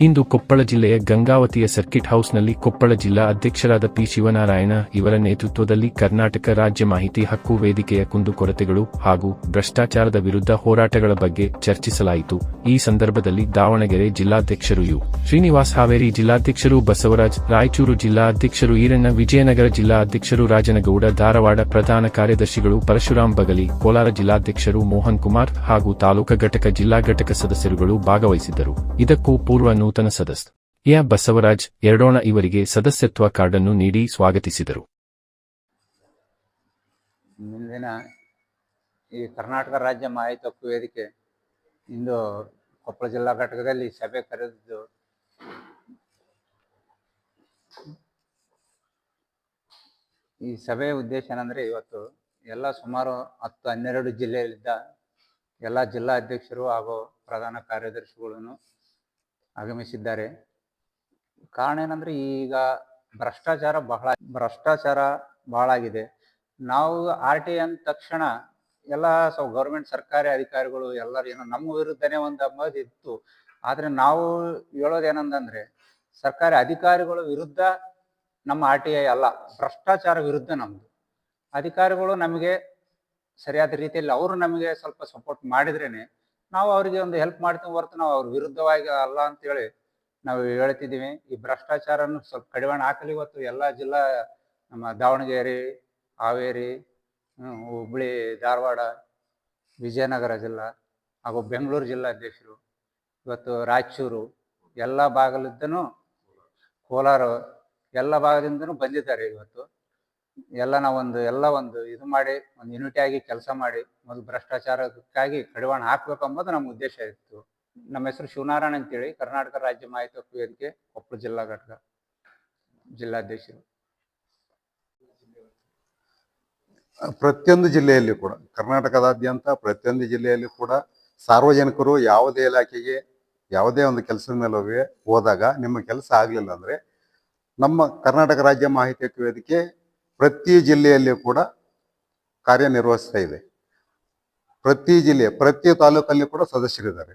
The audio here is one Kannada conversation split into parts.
ಇಂದು ಕೊಪ್ಪಳ ಜಿಲ್ಲೆಯ ಗಂಗಾವತಿಯ ಸರ್ಕಿಟ್ ಹೌಸ್ನಲ್ಲಿ ಕೊಪ್ಪಳ ಜಿಲ್ಲಾ ಅಧ್ಯಕ್ಷರಾದ ಪಿ ಶಿವನಾರಾಯಣ ಇವರ ನೇತೃತ್ವದಲ್ಲಿ ಕರ್ನಾಟಕ ರಾಜ್ಯ ಮಾಹಿತಿ ಹಕ್ಕು ವೇದಿಕೆಯ ಕುಂದುಕೊರತೆಗಳು ಹಾಗೂ ಭ್ರಷ್ಟಾಚಾರದ ವಿರುದ್ಧ ಹೋರಾಟಗಳ ಬಗ್ಗೆ ಚರ್ಚಿಸಲಾಯಿತು. ಈ ಸಂದರ್ಭದಲ್ಲಿ ದಾವಣಗೆರೆ ಜಿಲ್ಲಾಧ್ಯಕ್ಷರು ಯು ಶ್ರೀನಿವಾಸ್ ಹಾವೇರಿ ಜಿಲ್ಲಾಧ್ಯಕ್ಷರು ಬಸವರಾಜ್, ರಾಯಚೂರು ಜಿಲ್ಲಾ ಅಧ್ಯಕ್ಷರು ಈರಣ್ಣ, ವಿಜಯನಗರ ಜಿಲ್ಲಾ ಅಧ್ಯಕ್ಷರು ರಾಜನಗೌಡ, ಧಾರವಾಡ ಪ್ರಧಾನ ಕಾರ್ಯದರ್ಶಿಗಳು ಪರಶುರಾಮ್ ಬಗಲಿ, ಕೋಲಾರ ಜಿಲ್ಲಾಧ್ಯಕ್ಷರು ಮೋಹನ್ ಕುಮಾರ್ ಹಾಗೂ ತಾಲೂಕಾ ಘಟಕ ಜಿಲ್ಲಾ ಘಟಕ ಸದಸ್ಯರುಗಳು ಭಾಗವಹಿಸಿದ್ದರು. ಇದಕ್ಕೂ ಪೂರ್ವ ನೂತನ ಸದಸ್ಯ ಎ ಬಸವರಾಜ್ ಎರಡೋಣ ಇವರಿಗೆ ಸದಸ್ಯತ್ವ ಕಾರ್ಡನ್ನು ನೀಡಿ ಸ್ವಾಗತಿಸಿದರು. ಮುಂದಿನ ಈ ಕರ್ನಾಟಕ ರಾಜ್ಯ ಮಾಹಿತಿ ಹಕ್ಕು ವೇದಿಕೆ ಇಂದು ಕೊಪ್ಪಳ ಜಿಲ್ಲಾ ಘಟಕದಲ್ಲಿ ಸಭೆ ಕರೆದಿದ್ದು ಈ ಸಭೆಯ ಉದ್ದೇಶ ಏನಂದ್ರೆ ಇವತ್ತು ಎಲ್ಲ ಸುಮಾರು ಹತ್ತು ಹನ್ನೆರಡು ಜಿಲ್ಲೆಯಲ್ಲಿದ್ದ ಎಲ್ಲ ಜಿಲ್ಲಾ ಅಧ್ಯಕ್ಷರು ಹಾಗೂ ಪ್ರಧಾನ ಕಾರ್ಯದರ್ಶಿಗಳನ್ನು ಆಗಮಿಸಿದ್ದಾರೆ. ಕಾರಣ ಏನಂದ್ರೆ ಈಗ ಭ್ರಷ್ಟಾಚಾರ ಬಹಳ ಭ್ರಷ್ಟಾಚಾರ ಬಹಳ ಆಗಿದೆ. ನಾವು ಆರ್ ಟಿ ಅಂದ ತಕ್ಷಣ ಎಲ್ಲ ಸೊ, ಗೌರ್ಮೆಂಟ್ ಸರ್ಕಾರಿ ಅಧಿಕಾರಿಗಳು ಎಲ್ಲರೂ ಏನೋ ನಮ್ಮ ವಿರುದ್ಧನೇ ಒಂದು ಅಂಬದು ಇತ್ತು. ಆದ್ರೆ ನಾವು ಹೇಳೋದು ಏನಂತಂದ್ರೆ ಸರ್ಕಾರಿ ಅಧಿಕಾರಿಗಳ ವಿರುದ್ಧ ನಮ್ಮ ಆರ್ ಟಿ ಐ ಅಲ್ಲ, ಭ್ರಷ್ಟಾಚಾರ ವಿರುದ್ಧ ನಮ್ದು. ಅಧಿಕಾರಿಗಳು ನಮಗೆ ಸರಿಯಾದ ರೀತಿಯಲ್ಲಿ ಅವರು ನಮಗೆ ಸ್ವಲ್ಪ ಸಪೋರ್ಟ್ ಮಾಡಿದ್ರೇನೆ ನಾವು ಅವರಿಗೆ ಒಂದು ಹೆಲ್ಪ್ ಮಾಡ್ತೀವಿ ಹೊರತು ನಾವು ಅವ್ರ ವಿರುದ್ಧವಾಗಿ ಅಲ್ಲ ಅಂತೇಳಿ ನಾವು ಹೇಳ್ತಿದ್ದೀವಿ. ಈ ಭ್ರಷ್ಟಾಚಾರನ ಸ್ವಲ್ಪ ಕಡಿವಾಣ ಹಾಕಲಿ ಇವತ್ತು ಎಲ್ಲ ಜಿಲ್ಲಾ ನಮ್ಮ ದಾವಣಗೆರೆ, ಹಾವೇರಿ ಹುಬ್ಳಿ, ಧಾರವಾಡ, ವಿಜಯನಗರ ಜಿಲ್ಲಾ ಹಾಗೂ ಬೆಂಗಳೂರು ಜಿಲ್ಲಾಧ್ಯಕ್ಷರು ಇವತ್ತು ರಾಯಚೂರು ಎಲ್ಲ ಭಾಗಲಿದ್ದನೂ ಕೋಲಾರ ಎಲ್ಲ ಭಾಗದಿಂದನೂ ಬಂದಿದ್ದಾರೆ ಇವತ್ತು. ಎಲ್ಲ ನಾವೊಂದು ಎಲ್ಲ ಒಂದು ಇದು ಮಾಡಿ, ಒಂದು ಯೂನಿಟಿ ಆಗಿ ಕೆಲಸ ಮಾಡಿ ಒಂದು ಭ್ರಷ್ಟಾಚಾರಕ್ಕಾಗಿ ಕಡಿವಾಣ ಹಾಕ್ಬೇಕು ಅಂಬೋದು ನಮ್ಮ ಉದ್ದೇಶ ಇತ್ತು. ನಮ್ಮ ಹೆಸರು ಶಿವನಾರಾಯಣ ಅಂತೇಳಿ, ಕರ್ನಾಟಕ ರಾಜ್ಯ ಮಾಹಿತಿ ಹಕ್ಕು ವೇದಿಕೆ ಕೊಪ್ಪಳ ಜಿಲ್ಲಾ ಘಟಕ, ಜಿಲ್ಲಾಧ್ಯಕ್ಷರು. ಪ್ರತಿಯೊಂದು ಜಿಲ್ಲೆಯಲ್ಲಿ ಕೂಡ, ಕರ್ನಾಟಕದಾದ್ಯಂತ ಪ್ರತಿಯೊಂದು ಜಿಲ್ಲೆಯಲ್ಲಿ ಕೂಡ ಸಾರ್ವಜನಿಕರು ಯಾವುದೇ ಇಲಾಖೆಗೆ ಯಾವುದೇ ಒಂದು ಕೆಲಸದ ಮೇಲೆ ಹೋದಾಗ ನಿಮ್ಮ ಕೆಲಸ ಆಗಲಿಲ್ಲ ಅಂದರೆ ನಮ್ಮ ಕರ್ನಾಟಕ ರಾಜ್ಯ ಮಾಹಿತಿ ಹಕ್ಕು ವೇದಿಕೆ ಪ್ರತಿ ಜಿಲ್ಲೆಯಲ್ಲಿಯೂ ಕೂಡ ಕಾರ್ಯನಿರ್ವಹಿಸ್ತಾ ಇದೆ. ಪ್ರತಿ ಜಿಲ್ಲೆ, ಪ್ರತಿ ತಾಲೂಕಲ್ಲಿ ಕೂಡ ಸದಸ್ಯರಿದ್ದಾರೆ.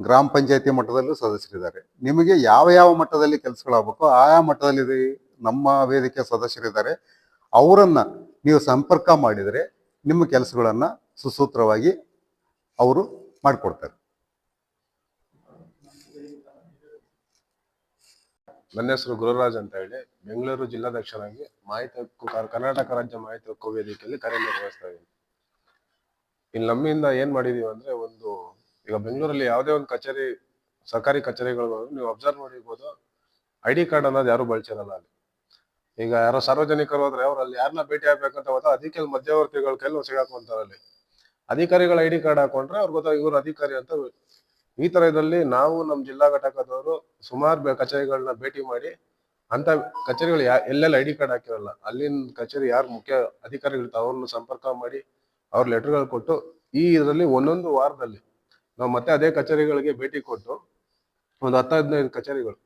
ಗ್ರಾಮ ಪಂಚಾಯತಿ ಮಟ್ಟದಲ್ಲೂ ಸದಸ್ಯರಿದ್ದಾರೆ. ನಿಮಗೆ ಯಾವ ಯಾವ ಮಟ್ಟದಲ್ಲಿ ಕೆಲಸಗಳಾಗಬೇಕು ಆಯಾ ಮಟ್ಟದಲ್ಲಿ ನಮ್ಮ ವೇದಿಕೆ ಸದಸ್ಯರಿದ್ದಾರೆ, ಅವರನ್ನ ನೀವು ಸಂಪರ್ಕ ಮಾಡಿದರೆ ನಿಮ್ಮ ಕೆಲಸಗಳನ್ನು ಸುಸೂತ್ರವಾಗಿ ಅವರು ಮಾಡಿಕೊಡ್ತಾರೆ. ನನ್ನ ಹೆಸರು ಗುರುರಾಜ್ ಅಂತ ಹೇಳಿ ಬೆಂಗಳೂರು ಜಿಲ್ಲಾಧ್ಯಕ್ಷರಾಗಿ ಮಾಹಿತಿ ಹಕ್ಕು ಕರ್- ಕರ್ನಾಟಕ ರಾಜ್ಯ ಮಾಹಿತಿ ಹಕ್ಕು ವೇದಿಕೆಯಲ್ಲಿ ಕಾರ್ಯನಿರ್ವಹಿಸ್ತಾ ಇದ್ದೀನಿ. ಇಲ್ಲಿ ನಮ್ಮಿಂದ ಏನ್ ಮಾಡಿದೀವಿ ಅಂದ್ರೆ ಒಂದು, ಈಗ ಬೆಂಗಳೂರಲ್ಲಿ ಯಾವುದೇ ಒಂದು ಕಚೇರಿ, ಸರ್ಕಾರಿ ಕಚೇರಿಗಳು ನೀವು ಅಬ್ಸರ್ವ್ ಮಾಡಿರ್ಬೋದು ಐ ಡಿ ಕಾರ್ಡ್ ಅನ್ನೋದು ಯಾರು ಬಳಸಿರಲ್ಲ ಅಲ್ಲಿ. ಈಗ ಯಾರೋ ಸಾರ್ವಜನಿಕರು ಹೋದ್ರೆ ಅವ್ರು ಅಲ್ಲಿ ಯಾರನ್ನ ಭೇಟಿ ಆಗ್ಬೇಕಂತ ಗೊತ್ತಾ, ಅದಕ್ಕೆ ಮಧ್ಯವರ್ತಿಗಳ ಕೈಲಿ ಸಿಗಾಕೊಂತಾರೆ ಅಲ್ಲಿ ಅಧಿಕಾರಿಗಳ ಐ ಡಿ ಕಾರ್ಡ್ ಹಾಕೊಂಡ್ರೆ ಅವ್ರು ಗೊತ್ತಾಗ ಇವ್ರ ಅಧಿಕಾರಿ ಅಂತ ಈ ತರ ಇದರಲ್ಲಿ ನಾವು ನಮ್ಮ ಜಿಲ್ಲಾ ಘಟಕದವರು ಸುಮಾರು ಕಚೇರಿಗಳನ್ನ ಭೇಟಿ ಮಾಡಿ ಅಂತ ಕಚೇರಿಗಳು ಯಾ, ಎಲ್ಲೆಲ್ಲ ಐ ಡಿ ಕಾರ್ಡ್ ಹಾಕಿರಲ್ಲ ಅಲ್ಲಿನ ಕಚೇರಿ ಯಾರು ಮುಖ್ಯ ಅಧಿಕಾರಿಗಳಿರ್ತಾರೆ ಅವ್ರನ್ನ ಸಂಪರ್ಕ ಮಾಡಿ ಅವ್ರ ಲೆಟರ್ಗಳು ಕೊಟ್ಟು ಈ ಇದರಲ್ಲಿ ಒಂದೊಂದು ವಾರದಲ್ಲಿ ನಾವು ಮತ್ತೆ ಅದೇ ಕಚೇರಿಗಳಿಗೆ ಭೇಟಿ ಕೊಟ್ಟು ಒಂದು ಹತ್ತು ಹದಿನೈದು ಕಚೇರಿಗಳು,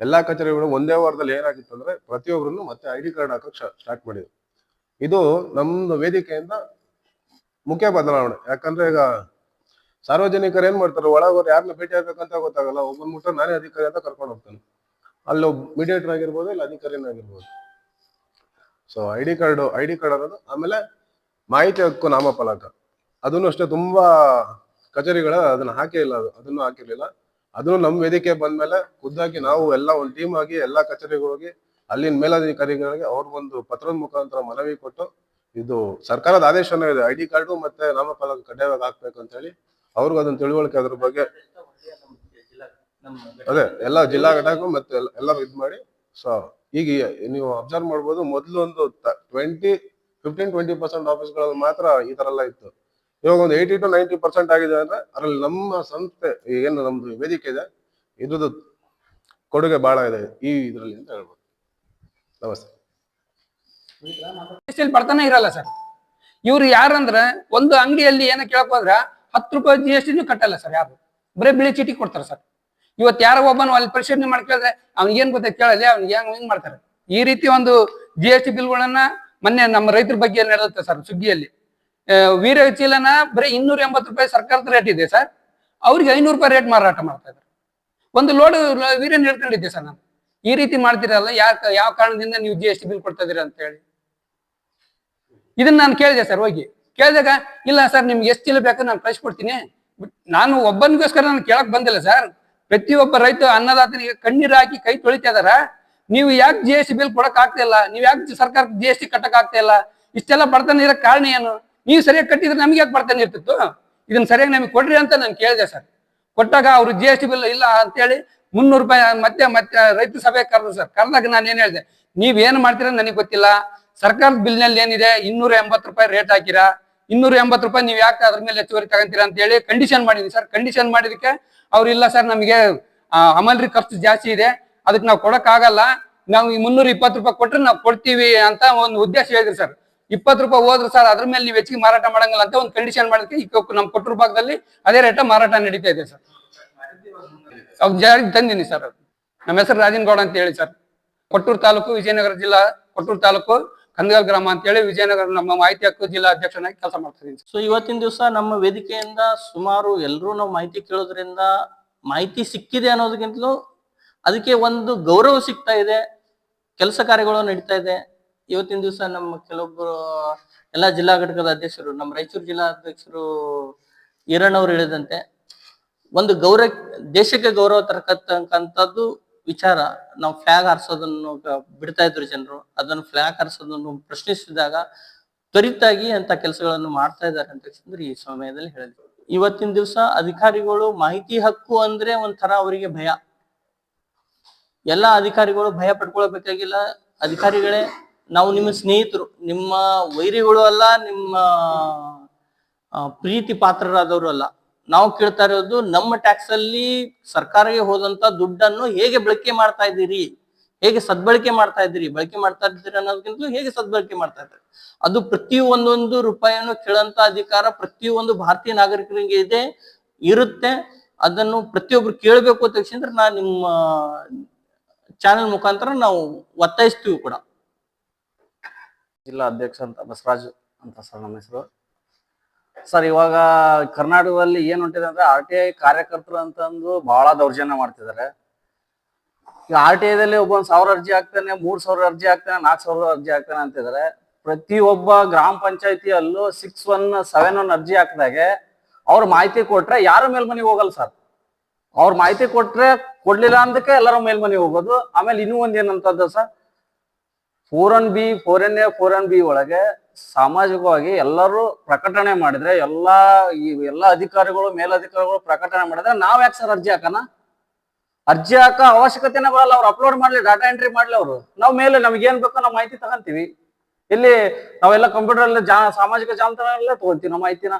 ಎಲ್ಲಾ ಕಚೇರಿಗಳು ಒಂದೇ ವಾರದಲ್ಲಿ ಏನಾಗಿತ್ತು ಅಂದ್ರೆ ಪ್ರತಿಯೊಬ್ಬರನ್ನು ಮತ್ತೆ ಐ ಡಿ ಕಾರ್ಡ್ ಹಾಕಕ್ ಸ್ಟಾರ್ಟ್ ಮಾಡಿದ್ರು. ಇದು ನಮ್ಮ ವೇದಿಕೆಯಿಂದ ಮುಖ್ಯ ಬದಲಾವಣೆ, ಯಾಕಂದ್ರೆ ಈಗ ಸಾರ್ವಜನಿಕರು ಏನ್ ಮಾಡ್ತಾರೆ? ಒಳಗೋರು ಯಾರನ್ನ ಭೇಟಿ ಆಗ್ಬೇಕಂತ ಗೊತ್ತಾಗಲ್ಲ. ಒಬ್ಬನ್ ಮುಟ್ಟ ನಾನೇ ಅಧಿಕಾರಿ ಅಂತ ಕರ್ಕೊಂಡು ಹೋಗ್ತಾನೆ. ಅಲ್ಲಿ ಒಬ್ಬ ಮೀಡಿಯೇಟರ್ ಆಗಿರ್ಬೋದು ಇಲ್ಲ ಅಧಿಕಾರಿನೇ ಆಗಿರ್ಬೋದು. So I D card I D card ಅನ್ನೋದು ಆಮೇಲೆ ಮಾಹಿತಿ ಹಕ್ಕು ನಾಮಫಲಕ. ಅದನ್ನು ಅಷ್ಟೇ ತುಂಬಾ ಕಚೇರಿಗಳ ಅದನ್ನ ಹಾಕೇ ಇಲ್ಲ ಅದು. ಅದನ್ನು ಹಾಕಿರ್ಲಿಲ್ಲ. ಅದನ್ನು ನಮ್ಮ ವೇದಿಕೆ ಬಂದ್ಮೇಲೆ ಖುದ್ದಾಗಿ ನಾವು ಎಲ್ಲ ಒಂದು ಟೀಮ್ ಆಗಿ ಎಲ್ಲಾ ಕಚೇರಿಗಳಿಗೆ ಅಲ್ಲಿನ ಮೇಲಾಧಿಕಾರಿಗಳಿಗೆ ಅವ್ರಿಗೊಂದು ಪತ್ರದ ಮುಖಾಂತರ ಮನವಿ ಕೊಟ್ಟು ಇದು ಸರ್ಕಾರದ ಆದೇಶನೇ ಇದೆ. ಐ ಡಿ ಕಾರ್ಡು ಮತ್ತೆ ನಾಮಫಲಕ ಕಡ್ಡಾಯವಾಗಿ ಹಾಕ್ಬೇಕು ಅಂತ ಹೇಳಿ ಅವ್ರಿಗೂ ಅದನ್ನ ತಿಳುವಳಿಕೆ ಅದ್ರ ಬಗ್ಗೆ. ಅದೇ, ಎಲ್ಲ ಜಿಲ್ಲಾ ಘಟಕ ಮತ್ತೆ ಎಲ್ಲ- ಇದು ಮಾಡಿ, ಸೊ, ಈಗ ನೀವು ಅಬ್ಸರ್ವ್ ಮಾಡ್ಬೋದು, ಮೊದಲು ಒಂದು ಟ್ವೆಂಟಿ ಫಿಫ್ಟೀನ್ ಟ್ವೆಂಟಿ ಪರ್ಸೆಂಟ್ ಆಫೀಸ್ಗಳಲ್ಲಿ ಮಾತ್ರ ಈ ತರ ಎಲ್ಲ ಇತ್ತು. ಇವಾಗ ಒಂದು ಏಯ್ಟಿ ಟು ನೈಂಟಿ ಪರ್ಸೆಂಟ್ ಆಗಿದೆ ಅಂದ್ರೆ, ಅದ್ರಲ್ಲಿ ನಮ್ಮ ಸಂಸ್ಥೆ ಏನು ನಮ್ದು ವೇದಿಕೆ ಇದೆ, ಇದ್ರದ್ದು ಕೊಡುಗೆ ಬಹಳ ಇದೆ, ಈ ಇದ್ರಲ್ಲಿ ಅಂತ ಹೇಳ್ಬೋದು. ನಮಸ್ತೆ. ಬರ್ತಾನೆ ಇರಲ್ಲ ಸರ್. ಇವ್ರು ಯಾರಂದ್ರೆ, ಒಂದು ಅಂಗಡಿಯಲ್ಲಿ ಏನ ಕೇಳಕ್ ಹೋದ್ರ ಹತ್ತು ರೂಪಾಯಿ ಜಿ ಎಸ್ ಟಿನೂ ಕಟ್ಟಲ್ಲ ಸರ್ ಯಾರು? ಬರೀ ಬಿಳಿ ಚೀಟಿ ಕೊಡ್ತಾರೆ ಸರ್. ಇವತ್ತು ಯಾರೋ ಒಬ್ಬನು ಅಲ್ಲಿ ಪರಿಶೀಲನೆ ಮಾಡಿ ಕೇಳಿದ್ರೆ ಅವ್ನಿಗೆ ಏನ್ ಗೊತ್ತಾ ಕೇಳಲ್ಲ? ಅವ್ನಿಗೆ ಹೆಂಗ್ ಹೆಂಗ್ ಮಾಡ್ತಾರೆ? ಈ ರೀತಿ ಒಂದು ಜಿ ಎಸ್ ಟಿ ಬಿಲ್ಗಳನ್ನ ಮೊನ್ನೆ ನಮ್ಮ ರೈತರ ಬಗ್ಗೆ ನಡೆಯುತ್ತೆ ಸರ್ ಸುಗ್ಗಿಯಲ್ಲಿ. ವೀರ ಚೀಲನ ಬರೀ ಇನ್ನೂರ ಎಂಬತ್ತು ರೂಪಾಯಿ ಸರ್ಕಾರದ ರೇಟ್ ಇದೆ ಸರ್. ಅವ್ರಿಗೆ ಐನೂರು ರೂಪಾಯಿ ರೇಟ್ ಮಾರಾಟ ಮಾಡ್ತಾ ಇದ್ದಾರೆ. ಒಂದು ಲೋಡ್ ವೀರ್ಯನ ಹೇಳ್ಕೊಂಡಿದ್ದೆ ಸರ್ ನಾನು. ಈ ರೀತಿ ಮಾಡ್ತಿರಲ್ಲ, ಯಾಕ, ಯಾವ ಕಾರಣದಿಂದ ನೀವು ಜಿ ಎಸ್ ಟಿ ಬಿಲ್ ಕೊಡ್ತಾ ಇದೀರ ಅಂತ ಹೇಳಿ. ಇದನ್ನ ನಾನು ಕೇಳಿದೆ ಸರ್ ಹೋಗಿ. ಕೇಳಿದಾಗ, ಇಲ್ಲ ಸರ್, ನಿಮ್ಗೆ ಎಷ್ಟು ಚೀಲ ಬೇಕು ನಾನು ಕಳಿಸ್ಕೊಡ್ತೀನಿ ನಾನು ಒಬ್ಬನಿಗೋಸ್ಕರ ನಾನು ಕೇಳಕ್ ಬಂದಿಲ್ಲ ಸರ್. ಪ್ರತಿಯೊಬ್ಬ ರೈತ ಅನ್ನದಾತನಿಗೆ ಕಣ್ಣೀರು ಹಾಕಿ ಕೈ ತೊಳಿತಾ ಇದಾರ. ನೀವು ಯಾಕೆ ಜಿ ಎಸ್ ಟಿ ಬಿಲ್ ಕೊಡಕ್ ಆಗ್ತಾ ನೀವು ಯಾಕೆ ಸರ್ಕಾರಕ್ಕೆ ಜಿ ಎಸ್ ಟಿ ಕಟ್ಟಕ್ ಆಗ್ತಾ ಇಷ್ಟೆಲ್ಲ ಬಡತನ ಇರೋ ಕಾರಣ ಏನು? ನೀವು ಸರಿಯಾಗಿ ಕಟ್ಟಿದ್ರೆ ನಮ್ಗೆ ಯಾಕೆ ಬಡತನ ಇರ್ತಿತ್ತು? ಇದನ್ನ ಸರಿಯಾಗಿ ನಮಗೆ ಕೊಡ್ರಿ ಅಂತ ನಾನು ಕೇಳಿದೆ ಸರ್. ಕೊಟ್ಟಾಗ ಅವರು ಜಿ ಎಸ್ ಟಿ ಬಿಲ್ ಇಲ್ಲ ಅಂತೇಳಿ ಮುನ್ನೂರು ರೂಪಾಯಿ ಮತ್ತೆ ಮತ್ತೆ ರೈತ ಸಭೆ ಕರೆದ್ರು ಸರ್. ಕರೆದಾಗ ನಾನು ಏನ್ ಹೇಳಿದೆ, ನೀವ್ ಏನ್ ಮಾಡ್ತೀರ ನನಗೆ ಗೊತ್ತಿಲ್ಲ. ಸರ್ಕಾರದ ಬಿಲ್ನಲ್ಲಿ ಏನಿದೆ? ಇನ್ನೂರ ಎಂಬತ್ತು ರೂಪಾಯಿ ರೇಟ್ ಹಾಕಿರಾ? ಇನ್ನೂರ ಎಂಬತ್ತು ರೂಪಾಯಿ ನೀವು ಯಾಕೆ ಅದ್ರ ಮೇಲೆ ಹೆಚ್ಚುವರಿ ತಗೊಂತೀರಾ ಅಂತ ಹೇಳಿ ಕಂಡೀಷನ್ ಮಾಡಿದ್ವಿ ಸರ್ ಕಂಡೀಷನ್ ಮಾಡಿದಕ್ಕೆ ಅವ್ರು ಇಲ್ಲ ಸರ್ ನಮಗೆ ಅಮಲ್ರಿ ಖರ್ಚು ಜಾಸ್ತಿ ಇದೆ. ಅದಕ್ಕೆ ನಾವು ಕೊಡೋಕ್ಕಾಗಲ್ಲ. ನಾವು ಈ ಮುನ್ನೂರ ಇಪ್ಪತ್ತು ರೂಪಾಯಿ ಕೊಟ್ರೆ ನಾವು ಕೊಡ್ತೀವಿ ಅಂತ ಒಂದು ಉದ್ದೇಶ ಹೇಳಿದ್ರಿ ಸರ್ ಇಪ್ಪತ್ತು ರೂಪಾಯಿ ಹೋದ್ರು ಸರ್ ಅದ್ರ ಮೇಲೆ ನೀವು ಹೆಚ್ಚಿಗೆ ಮಾರಾಟ ಮಾಡಂಗಿಲ್ಲ ಅಂತ ಒಂದು ಕಂಡೀಷನ್ ಮಾಡೋದಕ್ಕೆ ಈಗ ನಮ್ಮ ಕೊಟ್ಟರು ಭಾಗದಲ್ಲಿ ಅದೇ ರೇಟ ಮಾರಾಟ ನಡೀತಾ ಇದೆ ಸರ್ ಅವ್ರು ಜಾರಿಗೆ ತಂದಿನಿ ಸರ್. ನಮ್ಮ ಹೆಸರು ರಾಜನ್ ಗೌಡ ಅಂತ ಹೇಳಿ ಸರ್ ಕೊಟ್ಟೂರು ತಾಲೂಕು, ವಿಜಯನಗರ ಜಿಲ್ಲಾ ಕೊಟ್ಟೂರು ತಾಲೂಕು. ಕಂದಗಲ್ ಗ್ರಾಮ ಅಂತ ಹೇಳಿ ವಿಜಯನಗರ ನಮ್ಮ ಮಾಹಿತಿ ಹಕ್ಕು ಜಿಲ್ಲಾ ಅಧ್ಯಕ್ಷನಾಗಿ ಕೆಲಸ ಮಾಡ್ತಿದ್ದೀನಿ ಸೊ ಇವತ್ತಿನ ದಿವಸ ನಮ್ಮ ವೇದಿಕೆಯಿಂದ ಸುಮಾರು ಎಲ್ಲರೂ ನಾವು ಮಾಹಿತಿ ಕೇಳೋದ್ರಿಂದ ಮಾಹಿತಿ ಸಿಕ್ಕಿದೆ ಅನ್ನೋದಕ್ಕಿಂತಲೂ ಅದಕ್ಕೆ ಒಂದು ಗೌರವ ಸಿಗ್ತಾ ಇದೆ, ಕೆಲಸ ಕಾರ್ಯಗಳು ನಡೀತಾ ಇದೆ. ಇವತ್ತಿನ ದಿವಸ ನಮ್ಮ ಕೆಲವೊಬ್ಬರು, ಎಲ್ಲ ಜಿಲ್ಲಾ ಘಟಕದ ಅಧ್ಯಕ್ಷರು, ನಮ್ಮ ರಾಯಚೂರು ಜಿಲ್ಲಾ ಅಧ್ಯಕ್ಷರು ಈರಣ್ಣವ್ರು ಹೇಳಿದಂತೆ, ಒಂದು ಗೌರವ, ದೇಶಕ್ಕೆ ಗೌರವ ತರಕತ್ತಕ್ಕಂಥದ್ದು ವಿಚಾರ ನಾವು ಫ್ಲಾಗ್ ಹಾರಿಸೋದನ್ನು ಬಿಡ್ತಾ ಇದ್ರು ಜನರು. ಅದನ್ನು ಫ್ಲಾಗ್ ಹಾರಿಸೋದನ್ನು ಪ್ರಶ್ನಿಸಿದಾಗ ತ್ವರಿತಾಗಿ ಅಂತ ಕೆಲಸಗಳನ್ನು ಮಾಡ್ತಾ ಇದ್ದಾರೆ ಅಂತ ಹೇಳಿದ್ರೆ ಈ ಸಮಯದಲ್ಲಿ ಹೇಳಿದ್ರು. ಇವತ್ತಿನ ದಿವಸ ಅಧಿಕಾರಿಗಳು ಮಾಹಿತಿ ಹಕ್ಕು ಅಂದ್ರೆ ಒಂಥರ ಅವರಿಗೆ ಭಯ. ಎಲ್ಲ ಅಧಿಕಾರಿಗಳು ಭಯ ಪಡ್ಕೊಳ್ಬೇಕಾಗಿಲ್ಲ. ಅಧಿಕಾರಿಗಳೇ, ನಾವು ನಿಮ್ಮ ಸ್ನೇಹಿತರು, ನಿಮ್ಮ ವೈರಿಗಳು ಅಲ್ಲ, ನಿಮ್ಮ ಪ್ರೀತಿ ಪಾತ್ರರಾದವರು ಅಲ್ಲ. ನಾವು ಕೇಳ್ತಾ ಇರೋದು ನಮ್ಮ ಟ್ಯಾಕ್ಸ್ ಅಲ್ಲಿ ಸರ್ಕಾರಕ್ಕೆ ಹೋದಂತ ದುಡ್ಡನ್ನು ಹೇಗೆ ಬಳಕೆ ಮಾಡ್ತಾ ಇದ್ದೀರಿ? ಹೇಗೆ ಸದ್ಬಳಕೆ ಮಾಡ್ತಾ ಇದ್ದೀರಿ? ಬಳಕೆ ಮಾಡ್ತಾ ಇದ್ದೀರಿ ಅನ್ನೋದಕ್ಕಿಂತ ಹೇಗೆ ಸದ್ಬಳಕೆ ಮಾಡ್ತಾ ಇದ್ದಾರೆ? ಅದು ಪ್ರತಿ ಒಂದೊಂದು ರೂಪಾಯಿಯನ್ನು ಕೇಳಂತ ಅಧಿಕಾರ ಪ್ರತಿಯೊಂದು ಭಾರತೀಯ ನಾಗರಿಕರಿಗೆ ಇದೆ, ಇರುತ್ತೆ. ಅದನ್ನು ಪ್ರತಿಯೊಬ್ರು ಕೇಳಬೇಕು ಅಂತ ತಕ್ಷಣ ನಾ ನಿಮ್ಮ ಚಾನೆಲ್ ಮುಖಾಂತರ ನಾವು ಒತ್ತಾಯಿಸ್ತೀವಿ ಕೂಡ. ಜಿಲ್ಲಾ ಅಧ್ಯಕ್ಷ ಅಂತ ಬಸವರಾಜ್ ಅಂತ ಸರ್ ನಮ್ಮ ಹೆಸರು. ಸರ್, ಇವಾಗ ಕರ್ನಾಟಕದಲ್ಲಿ ಏನ್ ಹೊಂಟಿದೆ ಅಂದ್ರೆ ಆರ್ ಟಿ ಐ ಕಾರ್ಯಕರ್ತರು ಅಂತಂದು ಬಹಳ ದೌರ್ಜನ್ಯ ಮಾಡ್ತಿದ್ದಾರೆ. ಈಗ ಆರ್ ಟಿ ಐದಲ್ಲಿ ಒಬ್ಬ ಸಾವಿರ ಅರ್ಜಿ ಹಾಕ್ತಾನೆ, ಮೂರ್ ಸಾವಿರ ಅರ್ಜಿ ಹಾಕ್ತಾನೆ, ನಾಲ್ಕು ಸಾವಿರ ಅರ್ಜಿ ಹಾಕ್ತಾನೆ ಅಂತಿದ್ದಾರೆ. ಪ್ರತಿಯೊಬ್ಬ ಗ್ರಾಮ ಪಂಚಾಯತಿಯಲ್ಲೂ ಸಿಕ್ಸ್ ಒನ್ ಸೆವೆನ್ ಒನ್ ಅರ್ಜಿ ಹಾಕಿದಾಗೆ ಅವ್ರ ಮಾಹಿತಿ ಕೊಟ್ರೆ ಯಾರು ಮೇಲ್ಮನೆಗೆ ಹೋಗಲ್ಲ ಸರ್. ಅವ್ರ ಮಾಹಿತಿ ಕೊಟ್ರೆ ಕೊಡ್ಲಿಲ್ಲ ಅಂದಕ್ಕೆ ಎಲ್ಲರೂ ಮೇಲ್ಮನೆಗೆ ಹೋಗೋದು. ಆಮೇಲೆ ಇನ್ನೂ ಒಂದ್ ಏನಂತದ್ದು sir four one B four N A four one B ಒಳಗೆ ಸಾಮಾಜಿಕವಾಗಿ ಎಲ್ಲರೂ ಪ್ರಕಟಣೆ ಮಾಡಿದ್ರೆ, ಎಲ್ಲಾ ಈ ಎಲ್ಲಾ ಅಧಿಕಾರಿಗಳು, ಮೇಲಧಿಕಾರಿಗಳು ಪ್ರಕಟಣೆ ಮಾಡಿದ್ರೆ ನಾವ್ ಯಾಕೆ ಸರ್ ಅರ್ಜಿ ಹಾಕನ? ಅರ್ಜಿ ಹಾಕ ಅವಶ್ಯಕತೆನೇ ಬರಲ್ಲ, ಅವ್ರು ಅಪ್ಲೋಡ್ ಮಾಡ್ಲಿ ಡಾಟಾ ಎಂಟ್ರಿ ಮಾಡ್ಲಿ ಅವರು. ನಾವು ಮೇಲೆ ನಮ್ಗೆ ಏನ್ ಬೇಕೋ ನಾವು ಮಾಹಿತಿ ತಗೊಂತೀವಿ. ಇಲ್ಲಿ ನಾವೆಲ್ಲ ಕಂಪ್ಯೂಟರ್ ಅಲ್ಲಿ ಸಾಮಾಜಿಕ ಜಾಲತಾಣ ತಗೊಂತೀವಿ ನಮ್ಮ ಮಾಹಿತಿನ.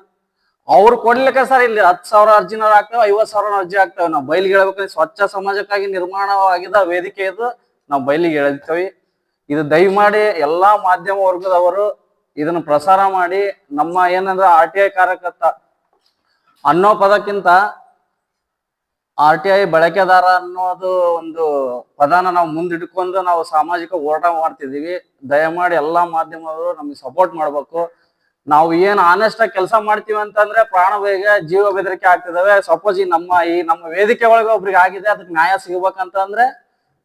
ಅವ್ರು ಕೊಡ್ಲಿಕ್ಕೆ ಸರ್ ಇಲ್ಲಿ ಹತ್ತು ಸಾವಿರ ಅರ್ಜಿನ ಹಾಕ್ತೇವೆ ಐವತ್ ಸಾವಿರ ಅರ್ಜಿ ಹಾಕ್ತೇವೆ. ನಾವು ಬಯಲಿಗೆ ಹೇಳ್ಬೇಕಂದ್ರೆ ಸ್ವಚ್ಛ ಸಮಾಜಕ್ಕಾಗಿ ನಿರ್ಮಾಣವಾಗಿದ್ದ ವೇದಿಕೆ ಇದು, ನಾವು ಬಯಲಿಗೆ ಹೇಳ್ತೇವೆ. ಇದು ದಯಮಾಡಿ ಎಲ್ಲಾ ಮಾಧ್ಯಮ ವರ್ಗದವರು ಇದನ್ನು ಪ್ರಸಾರ ಮಾಡಿ ನಮ್ಮ ಏನಂದ್ರೆ ಆರ್ ಟಿ ಐ ಕಾರ್ಯಕರ್ತ ಅನ್ನೋ ಪದಕ್ಕಿಂತ ಆರ್ ಟಿ ಐ ಬಳಕೆದಾರ ಅನ್ನೋದು ಒಂದು ಪದನ ನಾವು ಮುಂದಿಟ್ಕೊಂಡು ನಾವು ಸಾಮಾಜಿಕ ಹೋರಾಟ ಮಾಡ್ತಿದ್ದೀವಿ. ದಯಮಾಡಿ ಎಲ್ಲಾ ಮಾಧ್ಯಮದವರು ನಮಗೆ ಸಪೋರ್ಟ್ ಮಾಡ್ಬೇಕು. ನಾವು ಏನು ಆನೆಸ್ಟ್ ಆಗಿ ಕೆಲಸ ಮಾಡ್ತೀವಿ ಅಂತಂದ್ರೆ ಪ್ರಾಣ ಬೇಗ ಜೀವ ಬೆದರಿಕೆ ಆಗ್ತಿದಾವೆ. ಸಪೋಸ್ ಈ ನಮ್ಮ ಈ ನಮ್ಮ ವೇದಿಕೆ ಒಳಗೆ ಒಬ್ರಿಗೆ ಆಗಿದೆ, ಅದಕ್ಕೆ ನ್ಯಾಯ ಸಿಗ್ಬೇಕಂತಂದ್ರೆ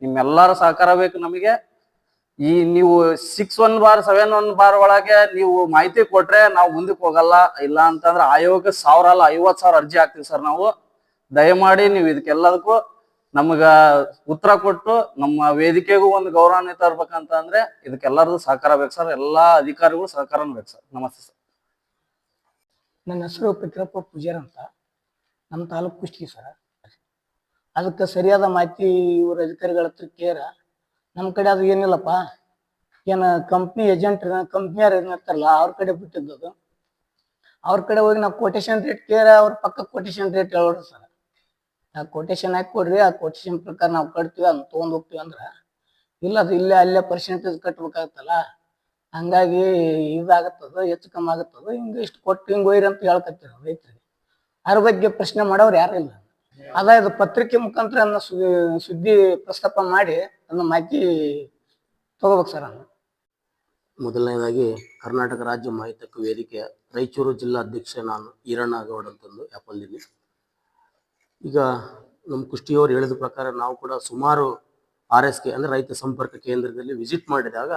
ನಿಮ್ಮೆಲ್ಲರ ಸಹಕಾರ ಬೇಕು ನಮಗೆ. ಈ ನೀವು six one bar seven one bar ಒಳಗೆ ನೀವು ಮಾಹಿತಿ ಕೊಟ್ರೆ ನಾವು ಮುಂದಕ್ಕೆ ಹೋಗಲ್ಲ. ಇಲ್ಲ ಅಂತಂದ್ರೆ ಆಯೋಗ ಸಾವಿರ ಅಲ್ಲ ಐವತ್ ಸಾವಿರ ಅರ್ಜಿ ಹಾಕ್ತೀವಿ ಸರ್ ನಾವು. ದಯಮಾಡಿ ನೀವು ಇದಕ್ಕೆಲ್ಲದಕ್ಕೂ ನಮಗ ಉತ್ತರ ಕೊಟ್ಟು ನಮ್ಮ ವೇದಿಕೆಗೂ ಒಂದು ಗೌರವಾನ್ವಿತ ಇರ್ಬೇಕಂತ ಅಂದ್ರೆ ಇದಕ್ಕೆಲ್ಲರದು ಸಹಕಾರ ಬೇಕು ಸರ್. ಎಲ್ಲಾ ಅಧಿಕಾರಿಗಳು ಸಹಕಾರ ಬೇಕು ಸರ್. ನಮಸ್ತೆ ಸರ್. ನನ್ನ ಹೆಸರು ಪಿತ್ರಪ್ಪ ಪೂಜಾರ್ ಅಂತ. ನಮ್ಮ ತಾಲೂಕು ಕುಷ್ಟಗಿ ಸರ್. ಅದಕ್ಕೆ ಸರಿಯಾದ ಮಾಹಿತಿ ಇವ್ರ ಅಧಿಕಾರಿಗಳ ಹತ್ರ ಕೇರ ನಮ್ಮ ಕಡೆ ಅದು ಏನಿಲ್ಲಪ್ಪ. ಏನು ಕಂಪ್ನಿ ಏಜೆಂಟ್ ಕಂಪ್ನಿಯವ್ರು ಏನಿರ್ತಾರಲ್ಲ ಅವ್ರ ಕಡೆ ಬಿಟ್ಟಿದ್ದು ಅದು ಅವ್ರ ಕಡೆ ಹೋಗಿ ನಾವು ಕೊಟೇಶನ್ ರೇಟ್ ಕೇರ ಅವ್ರ ಪಕ್ಕ ಕೊಟೇಶನ್ ರೇಟ್ ಹೇಳೋರು ಸರ್. ಆ ಕೊಟೇಶನ್ ಹಾಕಿ ಕೊಡ್ರಿ, ಆ ಕೊಟೇಶನ್ ಪ್ರಕಾರ ನಾವು ಕಟ್ತೀವಿ, ಅದನ್ನ ತೊಗೊಂಡ್ ಹೋಗ್ತೀವಿ ಅಂದ್ರೆ. ಇಲ್ಲ ಅದು ಇಲ್ಲೇ, ಅಲ್ಲೇ ಪರ್ಸೆಂಟೇಜ್ ಕಟ್ಬೇಕಾಗತ್ತಲ್ಲ. ಹಂಗಾಗಿ ಇದಾಗತ್ತದ, ಹೆಚ್ಚು ಕಮ್ಮಿ ಆಗತ್ತದ, ಹಿಂಗ ಇಷ್ಟು ಕೊಟ್ಟು ಹಿಂಗ್ ಒಯ್ರಿ ಅಂತ ಹೇಳ್ಕತ್ತೀರ ರೈತರಿಗೆ. ಅದ್ರ ಬಗ್ಗೆ ಪ್ರಶ್ನೆ ಮಾಡೋರು ಯಾರು ಇಲ್ಲ. ಅದ ಇದು ಪತ್ರಿಕೆ ಮುಖಾಂತರ ಅದನ್ನ ಸುದ್ದಿ ಸುದ್ದಿ ಪ್ರಸ್ತಾಪ ಮಾಡಿ ಅದನ್ನ ಮಾಹಿತಿ ತಗೋಬೇಕು ಸರ್ ಅದನ್ನ ಮೊದಲನೇದಾಗಿ ಕರ್ನಾಟಕ ರಾಜ್ಯ ಮಾಹಿತಿ ವೇದಿಕೆಯ ರಾಯಚೂರು ಜಿಲ್ಲಾ ಅಧ್ಯಕ್ಷ ನಾನು ಈರಣ್ಣ ಗೌಡ್ ಅಂತಂದು ಯಾಪಲ್ಲಿನಿ ಈಗ ನಮ್ಮ ಕುಷ್ಟಿಯವರು ಹೇಳಿದ ಪ್ರಕಾರ ನಾವು ಕೂಡ ಸುಮಾರು ಆರ್ ಎಸ್ ಕೆ ಅಂದರೆ ರೈತ ಸಂಪರ್ಕ ಕೇಂದ್ರದಲ್ಲಿ ವಿಸಿಟ್ ಮಾಡಿದಾಗ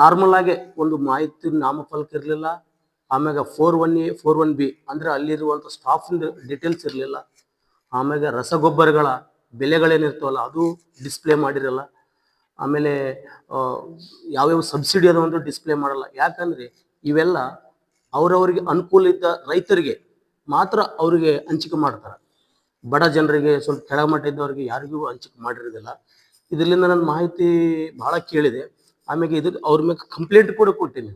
ನಾರ್ಮಲ್ ಆಗಿ ಒಂದು ಮಾಹಿತಿ ನಾಮಫಲಕ ಇರಲಿಲ್ಲ, ಆಮ್ಯಾಗ four one A four one B ಅಂದರೆ ಅಲ್ಲಿರುವಂಥ ಸ್ಟಾಫಿಂದು ಡೀಟೇಲ್ಸ್ ಇರಲಿಲ್ಲ, ಆಮ್ಯಾಗ ರಸಗೊಬ್ಬರಗಳ ಬೆಲೆಗಳೇನಿರ್ತಾವಲ್ಲ, ಅದು ಡಿಸ್ಪ್ಲೇ ಮಾಡಿರಲ್ಲ. ಆಮೇಲೆ ಯಾವ್ಯಾವ ಸಬ್ಸಿಡಿ ಅದ ಒಂದು ಡಿಸ್ಪ್ಲೇ ಮಾಡಲ್ಲ. ಯಾಕಂದ್ರೆ, ಇವೆಲ್ಲ ಅವರವರಿಗೆ ಅನುಕೂಲ ಇದ್ದ ರೈತರಿಗೆ ಮಾತ್ರ ಅವರಿಗೆ ಹಂಚಿಕೆ ಮಾಡ್ತಾರೆ. ಬಡ ಜನರಿಗೆ ಸ್ವಲ್ಪ ಕೆಳಮಟ್ಟ ಇದ್ದವರಿಗೆ ಯಾರಿಗೂ ಹಂಚಿಕೆ ಮಾಡಿರೋದಿಲ್ಲ. ಇದರಿಂದ ನನ್ನ ಮಾಹಿತಿ ಬಹಳ ಕೇಳಿದೆ. ಆಮೇಲೆ ಇದಕ್ಕೆ ಅವ್ರ ಮೇಲೆ ಕಂಪ್ಲೇಂಟ್ ಕೂಡ ಕೊಟ್ಟಿನಿ.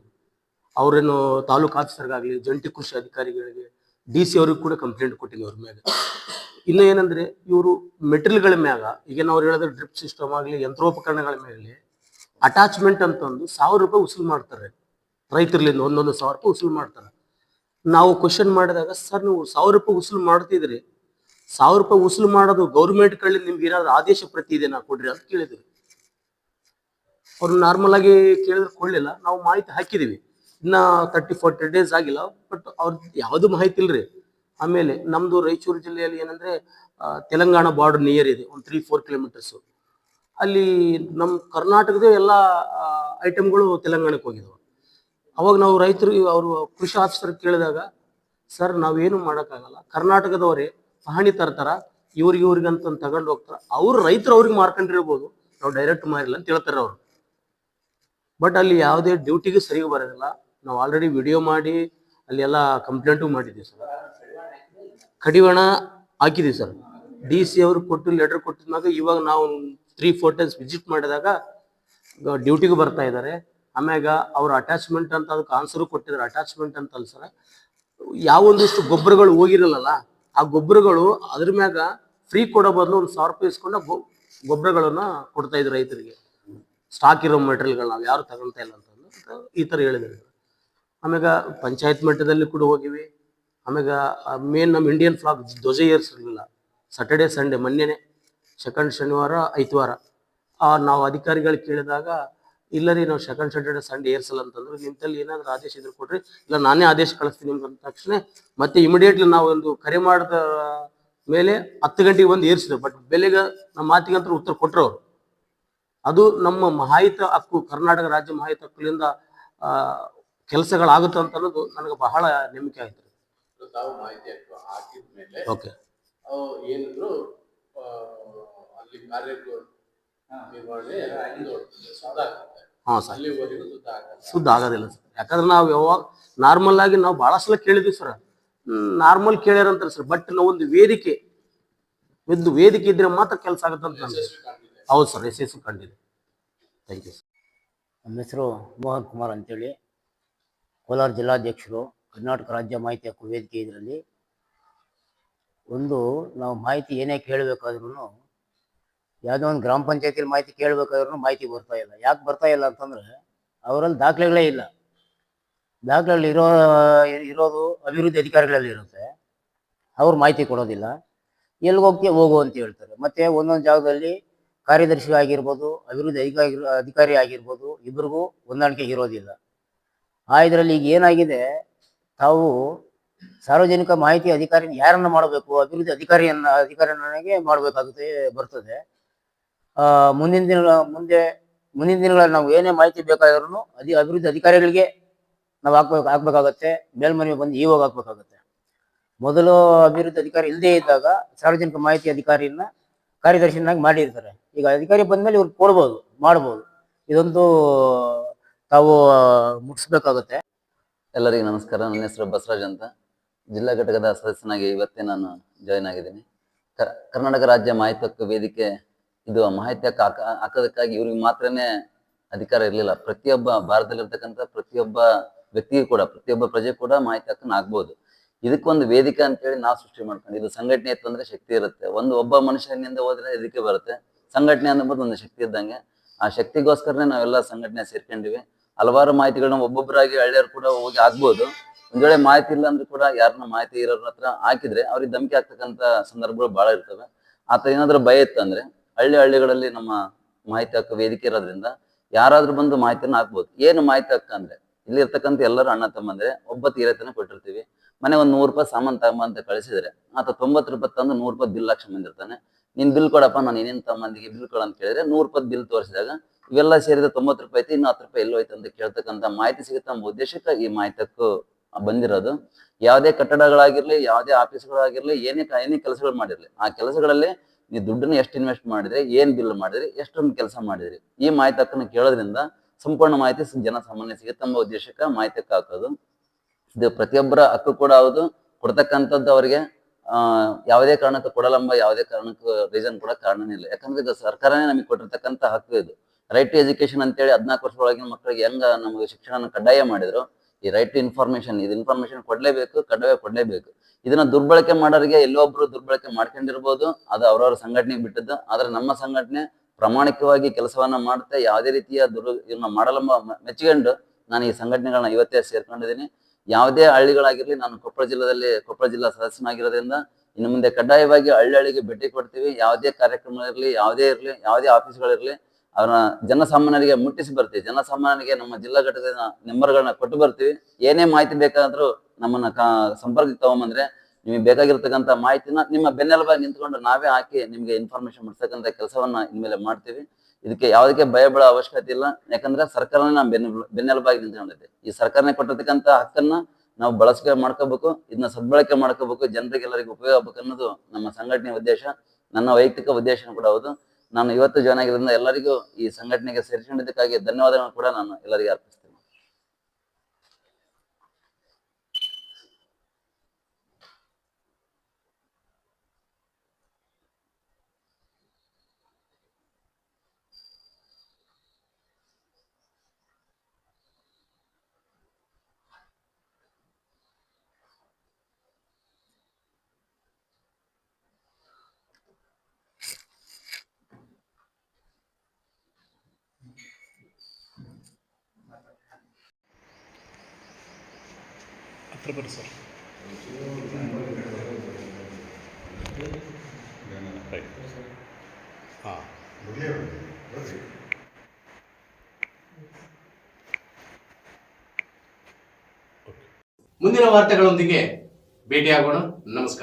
ಅವ್ರೇನು ತಾಲೂಕು ಆಫೀಸರ್ಗಾಗಲಿ, ಜಂಟಿ ಕೃಷಿ ಅಧಿಕಾರಿಗಳಿಗೆ ಡಿ ಸಿ ಅವ್ರಿಗೆ ಕೂಡ ಕಂಪ್ಲೇಂಟ್ ಕೊಟ್ಟಿನಿ ಅವ್ರ ಮ್ಯಾಗ ಇನ್ನು ಏನಂದ್ರೆ ಇವರು ಮೆಟೀರಿಯಲ್ಗಳ ಮ್ಯಾಗ, ಈಗ ನಾವು ಹೇಳಿದ್ರೆ ಡ್ರಿಪ್ ಸಿಸ್ಟಮ್ ಆಗಲಿ, ಯಂತ್ರೋಪಕರಣಗಳ ಮೇಲೆ ಅಟ್ಯಾಚ್ಮೆಂಟ್ ಅಂತಂದು ಸಾವಿರ ರೂಪಾಯಿ ವಸೂಲು ಮಾಡ್ತಾರೆ. ರೈತರಲ್ಲಿಂದ ಒಂದೊಂದು ಸಾವಿರ ರೂಪಾಯಿ ವಸೂಲು ಮಾಡ್ತಾರೆ. ನಾವು ಕ್ವಶನ್ ಮಾಡಿದಾಗ, ಸರ್, ನೀವು ಸಾವಿರ ರೂಪಾಯಿ ವಸೂಲು ಮಾಡ್ತಿದ್ರಿ. ಸಾವಿರ ರೂಪಾಯಿ ವಸೂಲು ಮಾಡೋದು ಗೌರ್ಮೆಂಟ್ ಕಡೆ ನಿಮ್ಗೆ ಏನಾದ್ರು ಆದೇಶ ಪ್ರತಿ ಇದೆನಾ ಕೊಡ್ರಿ ಅಂತ ಕೇಳಿದ್ರು ಅವ್ರು ನಾರ್ಮಲ್ ಆಗಿ ಕೇಳಿದ್ರೆ, ಕೊಡ್ಲಿಲ್ಲ. ನಾವು ಮಾಹಿತಿ ಹಾಕಿದೀವಿ. ಇನ್ನ ತರ್ಟಿ ಫೋರ್ಟಿ ಡೇಸ್ ಆಗಿಲ್ಲ ಬಟ್ ಅವ್ರ ಯಾವುದು ಮಾಹಿತಿ ಇಲ್ರಿ. ಆಮೇಲೆ ನಮ್ದು ರಾಯಚೂರು ಜಿಲ್ಲೆಯಲ್ಲಿ ಏನಂದ್ರೆ ತೆಲಂಗಾಣ ಬಾರ್ಡರ್ ನಿಯರ್ ಇದೆ, ಒಂದು ತ್ರೀ ಫೋರ್ ಕಿಲೋಮೀಟರ್ಸ್ ಅಲ್ಲಿ ನಮ್ಮ ಕರ್ನಾಟಕದ ಎಲ್ಲ ಐಟಮ್ಗಳು ತೆಲಂಗಾಣಕ್ಕೆ ಹೋಗಿದಾವೆ. ಅವಾಗ ನಾವು ರೈತರು, ಅವರು ಕೃಷಿ ಆಫೀಸರ್ ಕೇಳಿದಾಗ, ಸರ್, ನಾವೇನು ಮಾಡೋಕ್ಕಾಗಲ್ಲ. ಕರ್ನಾಟಕದವರೇ ಪಹಣಿ ತರ್ತಾರ, ಇವ್ರಿಗೆ ಇವ್ರಿಗೆ ಅಂತ ತಗೊಂಡು ಹೋಗ್ತಾರ. ಅವ್ರು ರೈತರು ಅವ್ರಿಗೆ ಮಾರ್ಕೊಂಡಿರ್ಬೋದು. ನಾವು ಡೈರೆಕ್ಟ್ ಮಾರಿಲ್ಲ ಅಂತ ಹೇಳ್ತಾರೆ ಅವರು. ಬಟ್ ಅಲ್ಲಿ ಯಾವುದೇ ಡ್ಯೂಟಿಗೆ ಸರಿಗೆ ಬರೋದಿಲ್ಲ. ನಾವು ಆಲ್ರೆಡಿ ವಿಡಿಯೋ ಮಾಡಿ ಅಲ್ಲಿ ಎಲ್ಲ ಕಂಪ್ಲೇಂಟು ಮಾಡಿದ್ದೀವಿ ಸರ್. ಕಡಿವಾಣ ಹಾಕಿದೀವಿ ಸರ್. ಡಿ ಸಿ ಅವರು ಕೊಟ್ಟು ಲೆಟರ್ ಕೊಟ್ಟಿದ್ದಾಗ ಇವಾಗ ನಾವು ತ್ರೀ ಫೋರ್ ಟೈಮ್ಸ್ ವಿಸಿಟ್ ಮಾಡಿದಾಗ ಡ್ಯೂಟಿಗೆ ಬರ್ತಾ ಇದ್ದಾರೆ. ಆಮ್ಯಾಗ ಅವ್ರ ಅಟ್ಯಾಚ್ಮೆಂಟ್ ಅಂತ ಅದಕ್ಕೆ ಆನ್ಸರು ಕೊಟ್ಟಿದ್ದಾರೆ. ಅಟ್ಯಾಚ್ಮೆಂಟ್ ಅಂತ ಅಲ್ಲ ಸರ್. ಯಾವೊಂದಿಷ್ಟು ಗೊಬ್ಬರಗಳು ಹೋಗಿರಲ್ಲ ಆ ಗೊಬ್ಬರಗಳು ಅದ್ರ ಮ್ಯಾಗ ಫ್ರೀ ಕೊಡೋ ಬದಲು ಒಂದು ಸಾವಿರ ರೂಪಾಯಿ ಇಸ್ಕೊಂಡು ಗೊಬ್ಬರಗಳನ್ನ ಕೊಡ್ತಾ ಇದ್ರು ರೈತರಿಗೆ. ಸ್ಟಾಕ್ ಇರೋ ಮೆಟೀರಿಯಲ್ಗಳು ನಾವು ಯಾರು ತಗೊಳ್ತಾ ಇಲ್ಲ ಅಂತಂದು ಈ ಥರ ಹೇಳಿದ್ರು ಆಮ್ಯಾಗ ಪಂಚಾಯತ್ ಮಟ್ಟದಲ್ಲಿ ಕೂಡ ಹೋಗಿವಿ. ಆಮ್ಯಾಗ ಮೇನ್ ನಮ್ಮ ಇಂಡಿಯನ್ ಫ್ಲಾಗ್ ಧ್ವಜ ಏರಿಸಿರ್ಲಿಲ್ಲ. ಸಾಟರ್ಡೆ ಸಂಡೇ ಮೊನ್ನೆನೆ ಸೆಕೆಂಡ್ ಶನಿವಾರ, ಐತವಾರ. ಆ ನಾವು ಅಧಿಕಾರಿಗಳು ಕೇಳಿದಾಗ, ಇಲ್ಲ ರೀ ನಾವು ಸೆಕೆಂಡ್ ಸಾಟರ್ಡೆ ಸಂಡೇ ಏರ್ಸಲ್ಲ ಅಂತಂದ್ರೆ ನಿಮ್ಮಲ್ಲಿ ಏನಾದರೂ ಆದೇಶ ಇದ್ರೆ ಕೊಡ್ರಿ. ಇಲ್ಲ, ನಾನೇ ಆದೇಶ ಕಳಿಸ್ತೀನಿ ನಿಮ್ಗೆ ಅಂದ ತಕ್ಷಣ, ಮತ್ತೆ ಇಮಿಡಿಯೇಟ್ಲಿ ನಾವು ಒಂದು ಕರೆ ಮಾಡಿದ ಮೇಲೆ ಹತ್ತು ಗಂಟೆಗೆ ಬಂದು ಏರ್ಸಿದ್ರು ಬಟ್ ಬೆಲೆಗೆ ನಮ್ಮ ಮಾತಿಗಂತೂ ಉತ್ತರ ಕೊಟ್ಟರು ಅವರು. ಅದು ನಮ್ಮ ಮಾಹಿತ ಹಕ್ಕು, ಕರ್ನಾಟಕ ರಾಜ್ಯ ಮಾಹಿತಿ ಹಕ್ಕುಲಿಂದ ಕೆಲಸಗಳಾಗುತ್ತೆ ಅಂತ ಅನ್ನೋದು ನನಗೆ ಬಹಳ ನಂಬಿಕೆ ಆಯ್ತು. ತಾವು ಮಾಹಿತಿ ಹಾಕಿದ ಮೇಲೆ ಓಕೆ. ಏನಿದ್ರು ಅಲ್ಲಿ ಕಾರ್ಯ ನಿರ್ವಹಣೆ ಮುಂದುವರಿತದೆ. ಸುದ್ದ ಅಲ್ಲಿವರೆಗೂ ಆಗಲ್ಲ. ಆಗೋದಿಲ್ಲ ಸರ್. ಯಾಕಂದ್ರೆ ನಾವು ಯಾವಾಗ ನಾರ್ಮಲ್ ಆಗಿ ನಾವು ಬಹಳ ಸಲ ಕೇಳಿದ್ವಿ ಸರ್. ನಾರ್ಮಲ್ ಕೇಳ್ಯಾರಂತಾರೆ ಸರ್. ಬಟ್ ನಾವು ಒಂದು ವೇದಿಕೆ ಒಂದು ವೇದಿಕೆ ಇದ್ರೆ ಮಾತ್ರ ಕೆಲಸ ಆಗುತ್ತೆ ಅಂತ ಹೌದು ಸರ್. ಯಶಸ್ಸು ಕಂಡಿದೆ. ಥ್ಯಾಂಕ್ ಯು ಸರ್ ನಮ್ಮ ಹೆಸರು ಮೋಹನ್ ಕುಮಾರ್ ಅಂತೇಳಿ. ಕೋಲಾರ ಜಿಲ್ಲಾಧ್ಯಕ್ಷರು. ಕರ್ನಾಟಕ ರಾಜ್ಯ ಮಾಹಿತಿ ಹಕ್ಕು ವೇದಿಕೆ ಇದರಲ್ಲಿ ಒಂದು ನಾವು ಮಾಹಿತಿ ಏನೇ ಕೇಳಬೇಕಾದ್ರೂ ಯಾವುದೋ ಒಂದು ಗ್ರಾಮ ಪಂಚಾಯತಿಲಿ ಮಾಹಿತಿ ಕೇಳಬೇಕಾದ್ರೂ ಮಾಹಿತಿ ಬರ್ತಾ ಇಲ್ಲ. ಯಾಕೆ ಬರ್ತಾ ಇಲ್ಲ ಅಂತಂದ್ರೆ ಅವರಲ್ಲಿ ದಾಖಲೆಗಳೇ ಇಲ್ಲ. ದಾಖಲೆಗಳು ಇರೋ, ಇರೋದು ಅಭಿವೃದ್ಧಿ ಅಧಿಕಾರಿಗಳಲ್ಲಿ ಇರುತ್ತೆ. ಅವ್ರು ಮಾಹಿತಿ ಕೊಡೋದಿಲ್ಲ. ಎಲ್ಲಿಗೆ ಹೋಗ್ತೀವಿ ಹೋಗು ಅಂತ ಹೇಳ್ತಾರೆ. ಮತ್ತೆ ಒಂದೊಂದು ಜಾಗದಲ್ಲಿ ಕಾರ್ಯದರ್ಶಿ ಆಗಿರ್ಬೋದು, ಅಭಿವೃದ್ಧಿ ಅಧಿಕಾರಿ ಅಧಿಕಾರಿ ಆಗಿರ್ಬೋದು ಇಬ್ಬರಿಗೂ ಹೊಂದಾಣಿಕೆ ಇರೋದಿಲ್ಲ. ಆ ಇದರಲ್ಲಿ ಈಗ ಏನಾಗಿದೆ ತಾವು ಸಾರ್ವಜನಿಕ ಮಾಹಿತಿ ಅಧಿಕಾರಿ ಯಾರನ್ನ ಮಾಡಬೇಕು, ಅಭಿವೃದ್ಧಿ ಅಧಿಕಾರಿಯನ್ನ, ಅಧಿಕಾರಿಯನ್ನಾಗಿ ಮಾಡಬೇಕಾಗುತ್ತೆ ಬರ್ತದೆ. ಮುಂದಿನ ದಿನ, ಮುಂದೆ, ಮುಂದಿನ ದಿನಗಳಲ್ಲಿ ನಾವು ಏನೇ ಮಾಹಿತಿ ಬೇಕಾದ್ರೂ ಅದಿ ಅಭಿವೃದ್ಧಿ ಅಧಿಕಾರಿಗಳಿಗೆ ನಾವು ಹಾಕ್ಬೇಕು, ಹಾಕ್ಬೇಕಾಗತ್ತೆ, ಮೇಲ್ಮನವಿ ಬಂದು ಇವಾಗ ಹಾಕ್ಬೇಕಾಗತ್ತೆ. ಮೊದಲು ಅಭಿವೃದ್ಧಿ ಅಧಿಕಾರಿ ಇಲ್ಲದೇ ಇದ್ದಾಗ ಸಾರ್ವಜನಿಕ ಮಾಹಿತಿ ಅಧಿಕಾರಿಯನ್ನ ಕಾರ್ಯದರ್ಶಿನಾಗಿ ಮಾಡಿರ್ತಾರೆ. ಈಗ ಅಧಿಕಾರಿ ಬಂದ್ಮೇಲೆ ಇವ್ರು ಕೊಡ್ಬೋದು, ಮಾಡ್ಬೋದು. ಇದೊಂದು ತಾವು ಮುಟ್ಟಿಸ್ಬೇಕಾಗುತ್ತೆ ಎಲ್ಲರಿಗೂ ನಮಸ್ಕಾರ. ನನ್ನ ಹೆಸರು ಬಸವರಾಜ್ ಅಂತ. ಜಿಲ್ಲಾ ಘಟಕದ ಸದಸ್ಯನಾಗಿ ಇವತ್ತೇ ನಾನು ಜಾಯಿನ್ ಆಗಿದ್ದೀನಿ. ಕರ್ನಾಟಕ ರಾಜ್ಯ ಮಾಹಿತಿ ಹಕ್ಕು ವೇದಿಕೆ ಇದು ಮಾಹಿತಿ ಹಕ್ಕು ಹಾಕ, ಹಾಕೋದಕ್ಕಾಗಿ ಇವ್ರಿಗೆ ಮಾತ್ರನೇ ಅಧಿಕಾರ ಇರಲಿಲ್ಲ. ಪ್ರತಿಯೊಬ್ಬ ಭಾರತದಲ್ಲಿರ್ತಕ್ಕಂಥ ಪ್ರತಿಯೊಬ್ಬ ವ್ಯಕ್ತಿಗೂ ಕೂಡ, ಪ್ರತಿಯೊಬ್ಬ ಪ್ರಜೆ ಕೂಡ ಮಾಹಿತಿ ಹಕ್ಕನ್ನು ಆಗ್ಬೋದು ಇದಕ್ಕೊಂದು ವೇದಿಕೆ ಅಂತೇಳಿ ನಾವು ಸೃಷ್ಟಿ ಮಾಡ್ಕೊಂಡು, ಇದು ಸಂಘಟನೆ ಇತ್ತು ಅಂದ್ರೆ ಶಕ್ತಿ ಇರುತ್ತೆ. ಒಂದು ಒಬ್ಬ ಮನುಷ್ಯನಿಂದ ಹೋದ್ರೆ ಇದಕ್ಕೆ ಬರುತ್ತೆ. ಸಂಘಟನೆ ಅನ್ನೋದು ಒಂದು ಶಕ್ತಿ ಇದ್ದಂಗೆ. ಆ ಶಕ್ತಿಗೋಸ್ಕರನೇ ನಾವೆಲ್ಲ ಸಂಘಟನೆ ಸೇರ್ಕೊಂಡಿವಿ. ಹಲವಾರು ಮಾಹಿತಿಗಳನ್ನ ಒಬ್ಬೊಬ್ಬರಾಗಿ ಹಳ್ಳಿಯರು ಕೂಡ ಹೋಗಿ ಆಗ್ಬೋದು ಒಂದ್ ವೇಳೆ ಮಾಹಿತಿ ಇಲ್ಲ ಅಂದ್ರೆ ಕೂಡ ಯಾರನ್ನ ಮಾಹಿತಿ ಇರೋರ ಹತ್ರ ಹಾಕಿದ್ರೆ ಅವ್ರಿಗೆ ಧಮಕಿ ಆಗ್ತಕ್ಕಂತ ಸಂದರ್ಭಗಳು ಬಹಳ ಇರ್ತವೆ. ಆತ ಏನಾದ್ರು ಭಯ ಇತ್ತಂದ್ರೆ ಹಳ್ಳಿ ಹಳ್ಳಿಗಳಲ್ಲಿ ನಮ್ಮ ಮಾಹಿತಿ ಹಾಕ ವೇದಿಕೆ ಇರೋದ್ರಿಂದ ಯಾರಾದ್ರೂ ಬಂದು ಮಾಹಿತಿನ ಹಾಕ್ಬೋದು. ಏನು ಮಾಹಿತಿ ಹಕ್ಕ ಅಂದ್ರೆ ಇಲ್ಲಿ ಇರ್ತಕ್ಕಂಥ ಎಲ್ಲರೂ ಅಣ್ಣ ತಮ್ಮಂದ್ರೆ, ಒಬ್ಬ ತೀರತನ ಕೊಟ್ಟಿರ್ತೀವಿ. ಮನೆ ಒಂದ್ ನೂರು ರೂಪಾಯಿ ಸಾಮಾನ್ ತಗೊಂಬ ಅಂತ ಕಳಿಸಿದ್ರೆ ಆತ ತೊಂಬತ್ತು ರೂಪಾಯಿ ತಂದು ನೂರು ರೂಪಾಯಿ ಬಿಲ್ ಲಕ್ಷ ಬಂದಿರ್ತಾನೆ. ನೀನ್ ಬಿಲ್ ಕೊಡಪ್ಪ, ನಾನು ಏನೇನು ತಮ್ಮಂದಿಗೆ ಬಿಲ್ ಕೊಡ ಅಂತ ಕೇಳಿದ್ರೆ ನೂರು ರೂಪಾಯಿ ಬಿಲ್ ತೋರಿಸಿದಾಗ ಇವೆಲ್ಲ ಸೇರಿದ ತೊಂಬತ್ತು ರೂಪಾಯಿ ಐತಿ, ಇನ್ನೂ ಹತ್ತು ರೂಪಾಯಿ ಎಲ್ಲೋ ಐತೆ ಅಂತ ಕೇಳ್ತಕ್ಕಂಥ ಮಾಹಿತಿ ಸಿಗುತ್ತೆ ಎಂಬ ಉದ್ದೇಶಕ್ಕೆ ಈ ಮಾಹಿತಿ ಹಕ್ಕು ಬಂದಿರೋದು. ಯಾವುದೇ ಕಟ್ಟಡಗಳಾಗಿರಲಿ, ಯಾವುದೇ ಆಫೀಸ್ಗಳಾಗಿರ್ಲಿ, ಏನೇ ಏನೇ ಕೆಲಸಗಳು ಮಾಡಿರ್ಲಿ, ಆ ಕೆಲಸಗಳಲ್ಲಿ ನೀವು ದುಡ್ಡನ್ನು ಎಷ್ಟು ಇನ್ವೆಸ್ಟ್ ಮಾಡಿದ್ರಿ, ಏನ್ ಬಿಲ್ ಮಾಡಿದ್ರಿ, ಎಷ್ಟೊಂದು ಕೆಲಸ ಮಾಡಿದ್ರಿ, ಈ ಮಾಹಿತಿ ಕೇಳೋದ್ರಿಂದ ಸಂಪೂರ್ಣ ಮಾಹಿತಿ ಜನ ಸಾಮಾನ್ಯ ಸಿಗುತ್ತೆ ಎಂಬ ಉದ್ದೇಶಕ್ಕೆ ಮಾಹಿತಿ ಹಾಕೋದು. ಇದು ಪ್ರತಿಯೊಬ್ಬರ ಹಕ್ಕು ಕೂಡ ಹೌದು. ಕೊಡ್ತಕ್ಕಂಥದ್ದು ಅವರಿಗೆ ಯಾವುದೇ ಕಾರಣಕ್ಕೂ ಕೊಡಲಂಬ, ಯಾವುದೇ ಕಾರಣಕ್ಕೂ ರೀಸನ್ ಕೂಡ ಕಾರಣನೇ ಇಲ್ಲ. ಯಾಕಂದ್ರೆ ಇದು ಸರ್ಕಾರನೇ ನಮಗೆ ಕೊಟ್ಟಿರ್ತಕ್ಕಂಥ ಹಕ್ಕು ಇದು. ರೈಟ್ ಟು ಎಜುಕೇಶನ್ ಅಂತೇಳಿ ಹದಿನಾಲ್ಕು ವರ್ಷದೊಳಗಿನ ಮಕ್ಕಳಿಗೆ ಹೆಂಗ ನಮಗೆ ಶಿಕ್ಷಣ ಕಡ್ಡಾಯ ಮಾಡಿದ್ರು, ಈ ರೈಟ್ ಟು ಇನ್ಫಾರ್ಮೇಶನ್ ಇದು ಇನ್ಫಾರ್ಮೇಶನ್ ಕೊಡ್ಲೇಬೇಕು, ಕಡ್ಡಾಯ ಕೊಡ್ಲೇಬೇಕು. ಇದನ್ನ ದುರ್ಬಳಕೆ ಮಾಡೋರಿಗೆ ಎಲ್ಲೊಬ್ರು ದುರ್ಬಳಕೆ ಮಾಡ್ಕೊಂಡಿರ್ಬೋದು, ಅದು ಅವ್ರವ್ರ ಸಂಘಟನೆಗೆ ಬಿಟ್ಟದ್ದು. ಆದ್ರೆ ನಮ್ಮ ಸಂಘಟನೆ ಪ್ರಾಮಾಣಿಕವಾಗಿ ಕೆಲಸವನ್ನ ಮಾಡುತ್ತೆ ಯಾವುದೇ ರೀತಿಯ ದುರ್ ಇದನ್ನ ಮಾಡಲ್ಲ ಮೆಚ್ಚಿಕೊಂಡು ನಾನು ಈ ಸಂಘಟನೆಗಳನ್ನ ಇವತ್ತೇ ಸೇರ್ಕೊಂಡಿದ್ದೀನಿ. ಯಾವುದೇ ಹಳ್ಳಿಗಳಾಗಿರ್ಲಿ, ನಾನು ಕೊಪ್ಪಳ ಜಿಲ್ಲೆಯಲ್ಲಿ ಕೊಪ್ಪಳ ಜಿಲ್ಲಾ ಸದಸ್ಯನಾಗಿರೋದ್ರಿಂದ ಇನ್ನು ಮುಂದೆ ಕಡ್ಡಾಯವಾಗಿ ಹಳ್ಳಿ ಹಳ್ಳಿಗೆ ಭೇಟಿ ಕೊಡ್ತೀವಿ. ಯಾವುದೇ ಕಾರ್ಯಕ್ರಮ ಇರಲಿ ಯಾವುದೇ ಇರಲಿ, ಯಾವುದೇ ಆಫೀಸ್ಗಳಿರಲಿ ಅವರ ಜನಸಾಮಾನ್ಯರಿಗೆ ಮುಟ್ಟಿಸಿ ಬರ್ತೀವಿ. ಜನಸಾಮಾನ್ಯರಿಗೆ ನಮ್ಮ ಜಿಲ್ಲಾ ಘಟಕದ ನಂಬರ್ಗಳನ್ನ ಕೊಟ್ಟು ಬರ್ತೀವಿ. ಏನೇ ಮಾಹಿತಿ ಬೇಕಾದ್ರೂ ನಮ್ಮನ್ನ ಕಾ, ಸಂಪರ್ಕಕ್ಕೆ ತಗೊಂಬಂದ್ರೆ ನಿಮಗೆ ಬೇಕಾಗಿರ್ತಕ್ಕಂಥ ಮಾಹಿತಿನ ನಿಮ್ಮ ಬೆನ್ನೆಲುಬಾಗಿ ನಿಂತ್ಕೊಂಡು ನಾವೇ ಹಾಕಿ ನಿಮಗೆ ಇನ್ಫಾರ್ಮೇಶನ್ ಮಾಡ್ತಕ್ಕಂಥ ಕೆಲಸವನ್ನ ಇನ್ಮೇಲೆ ಮಾಡ್ತೀವಿ. ಇದಕ್ಕೆ ಯಾವುದಕ್ಕೆ ಭಯ ಅವಶ್ಯಕತೆ ಇಲ್ಲ. ಯಾಕಂದ್ರೆ ಸರ್ಕಾರನೇ ನಾವು ಬೆನ್ನ, ಬೆನ್ನೆಲುಬಾಗಿ ನಿಂತ್ಕೊಂಡಿದೆ. ಈ ಸರ್ಕಾರನೇ ಕೊಟ್ಟಿರ್ತಕ್ಕಂಥ ಹಕ್ಕನ್ನ ನಾವು ಬಳಸಿಕೆ ಮಾಡ್ಕೋಬೇಕು. ಇದನ್ನ ಸದ್ಬಳಕೆ ಮಾಡ್ಕೋಬೇಕು. ಜನರಿಗೆಲ್ಲರಿಗೂ ಉಪಯೋಗ ಆಗ್ಬೇಕು ಅನ್ನೋದು ನಮ್ಮ ಸಂಘಟನೆ ಉದ್ದೇಶ. ನನ್ನ ವೈಯಕ್ತಿಕ ಉದ್ದೇಶನೂ ಕೂಡ ಹೌದು. ನಾನು ಇವತ್ತು ಜಾಯ್ನ್ ಆಗಿರೋದ್ರಿಂದ ಎಲ್ಲರಿಗೂ ಈ ಸಂಘಟನೆಗೆ ಸೇರಿಸಿಕೊಂಡಿದ್ದಕ್ಕಾಗಿ ಧನ್ಯವಾದಗಳನ್ನು ಕೂಡ ನಾನು ಎಲ್ಲರಿಗೂ ಅರ್ಪಿಸ್ತೇನೆ. ಹತ್ರ ಸರ್. ಮುಂದಿನ ವಾರ್ತೆಗಳೊಂದಿಗೆ ಭೇಟಿಯಾಗೋಣ. ನಮಸ್ಕಾರ.